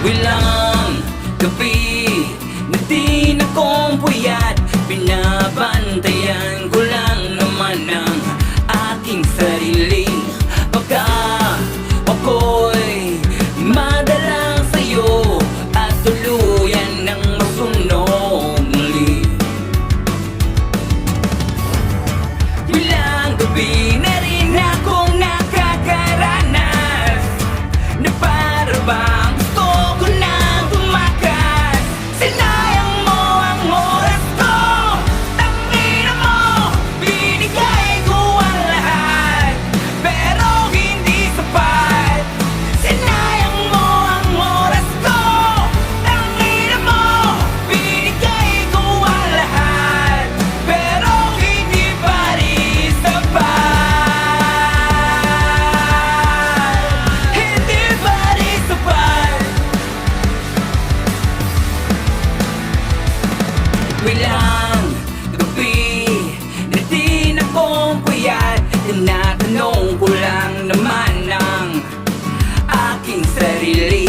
Wilang gabi na di na kong puyat Binabantayan ko lang naman ang aking sarili. Baka ako'y madalang sa'yo At tuluyan ng masunog muli. Bilang gabi na aking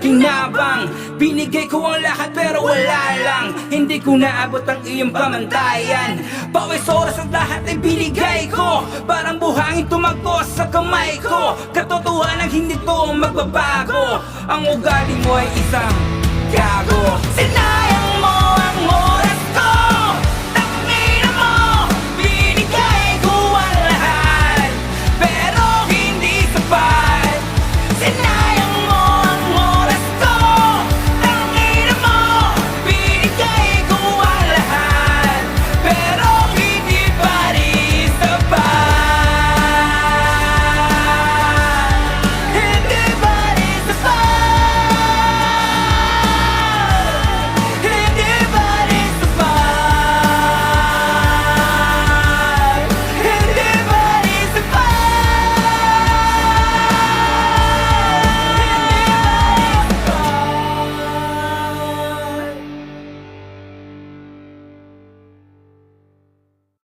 ikaw ang nakinabang Binigay ko ang lahat pero wala lang. Hindi ko naabot ang iyong pamantayan. Pawis oras at lahat ay binigay ko. Parang buhangin tumagos sa kamay ko. Katotohanan hindi to magbabago. Ang ugali mo ay isang gago. Sinayang